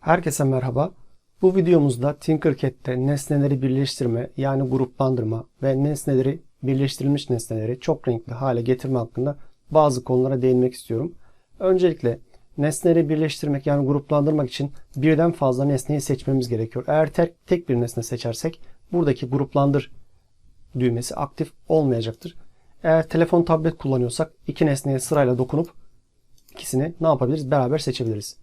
Herkese merhaba. Bu videomuzda Tinkercad'de nesneleri birleştirme yani gruplandırma ve nesneleri birleştirilmiş nesneleri çok renkli hale getirme hakkında bazı konulara değinmek istiyorum. Öncelikle nesneleri birleştirmek yani gruplandırmak için birden fazla nesneyi seçmemiz gerekiyor. Eğer tek, tek bir nesne seçersek buradaki gruplandır düğmesi aktif olmayacaktır. Eğer telefon tablet kullanıyorsak iki nesneye sırayla dokunup ikisini ne yapabiliriz? Beraber seçebiliriz.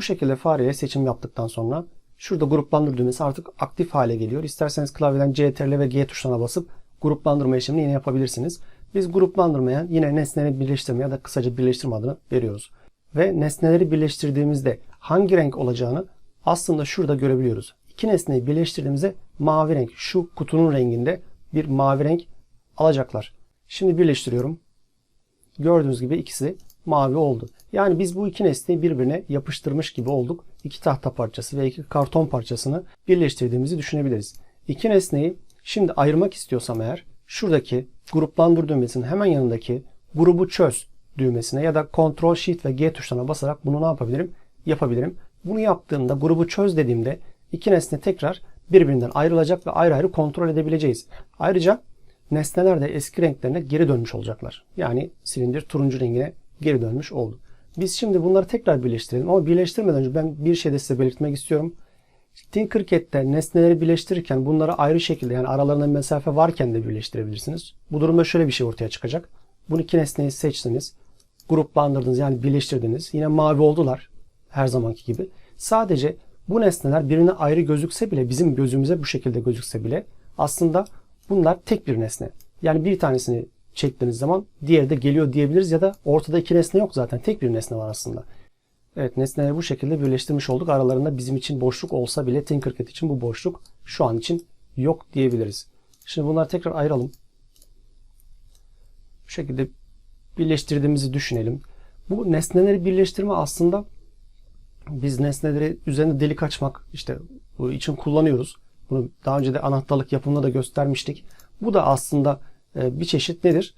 Bu şekilde fareyle seçim yaptıktan sonra şurada gruplandır düğmesi artık aktif hale geliyor. İsterseniz klavyeden CTRL ve G tuşlarına basıp gruplandırma işlemini yine yapabilirsiniz. Biz gruplandırmaya yine nesneleri birleştirme ya da kısaca birleştirme adını veriyoruz. Ve nesneleri birleştirdiğimizde hangi renk olacağını aslında şurada görebiliyoruz. İki nesneyi birleştirdiğimizde mavi renk şu kutunun renginde bir mavi renk alacaklar. Şimdi birleştiriyorum. Gördüğünüz gibi ikisi mavi oldu. Yani biz bu iki nesneyi birbirine yapıştırmış gibi olduk. İki tahta parçası ve iki karton parçasını birleştirdiğimizi düşünebiliriz. İki nesneyi şimdi ayırmak istiyorsam eğer şuradaki gruplandır düğmesinin hemen yanındaki grubu çöz düğmesine ya da Ctrl Shift ve G tuşlarına basarak bunu ne yapabilirim? Yapabilirim. Bunu yaptığımda grubu çöz dediğimde iki nesne tekrar birbirinden ayrılacak ve ayrı ayrı kontrol edebileceğiz. Ayrıca nesneler de eski renklerine geri dönmüş olacaklar. Yani silindir turuncu rengine geri dönmüş oldu. Biz şimdi bunları tekrar birleştirelim ama birleştirmeden önce ben bir şey de size belirtmek istiyorum. Tinkercad'de nesneleri birleştirirken bunları ayrı şekilde yani aralarında mesafe varken de birleştirebilirsiniz. Bu durumda şöyle bir şey ortaya çıkacak. Bunu iki nesneyi seçtiniz. Gruplandırdınız yani birleştirdiniz. Yine mavi oldular her zamanki gibi. Sadece bu nesneler birine ayrı gözükse bile bizim gözümüze bu şekilde gözükse bile aslında bunlar tek bir nesne. Yani bir tanesini çektiğiniz zaman diğeri de geliyor diyebiliriz ya da ortada iki nesne yok zaten. Tek bir nesne var aslında. Evet nesneleri bu şekilde birleştirmiş olduk. Aralarında bizim için boşluk olsa bile Tinkercad için bu boşluk şu an için yok diyebiliriz. Şimdi bunları tekrar ayıralım. Bu şekilde birleştirdiğimizi düşünelim. Bu nesneleri birleştirme aslında biz nesneleri üzerinde delik açmak işte bu için kullanıyoruz. Bunu daha önce de anahtarlık yapımında da göstermiştik. Bu da aslında bir çeşit nedir?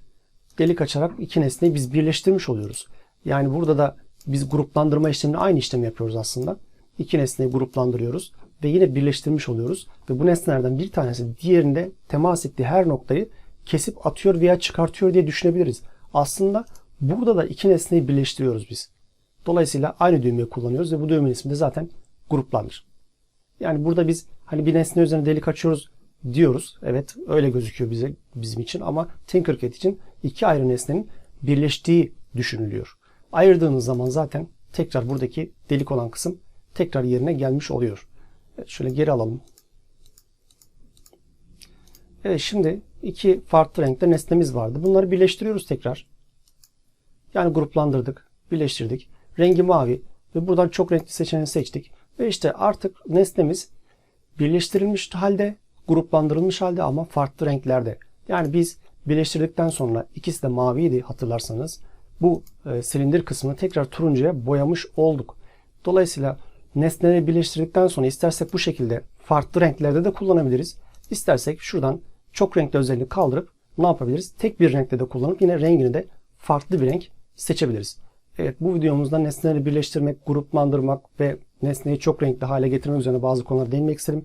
Delik açarak iki nesneyi biz birleştirmiş oluyoruz. Yani burada da biz gruplandırma işlemini aynı işlemi yapıyoruz aslında. İki nesneyi gruplandırıyoruz ve yine birleştirmiş oluyoruz. Ve bu nesnelerden bir tanesi diğerinde temas ettiği her noktayı kesip atıyor veya çıkartıyor diye düşünebiliriz. Aslında burada da iki nesneyi birleştiriyoruz biz. Dolayısıyla aynı düğmeyi kullanıyoruz ve bu düğmenin ismi de zaten gruplandır. Yani burada biz hani bir nesne üzerine delik açıyoruz diyoruz. Evet öyle gözüküyor bize bizim için ama Tinkercad için iki ayrı nesnenin birleştiği düşünülüyor. Ayırdığınız zaman zaten tekrar buradaki delik olan kısım tekrar yerine gelmiş oluyor. Evet, şöyle geri alalım. Evet şimdi iki farklı renkte nesnemiz vardı. Bunları birleştiriyoruz tekrar. Yani gruplandırdık, birleştirdik. Rengi mavi ve buradan çok renkli seçeneği seçtik. Ve işte artık nesnemiz birleştirilmiş halde gruplandırılmış halde ama farklı renklerde. Yani biz birleştirdikten sonra ikisi de maviydi hatırlarsanız. Bu e, silindir kısmını tekrar turuncuya boyamış olduk. Dolayısıyla nesneleri birleştirdikten sonra istersek bu şekilde farklı renklerde de kullanabiliriz. İstersek şuradan çok renkli özelliğini kaldırıp ne yapabiliriz? Tek bir renkte de kullanıp yine rengini de farklı bir renk seçebiliriz. Evet bu videomuzda nesneleri birleştirmek, gruplandırmak ve nesneyi çok renkli hale getirmek üzerine bazı konulara değinmek istedim.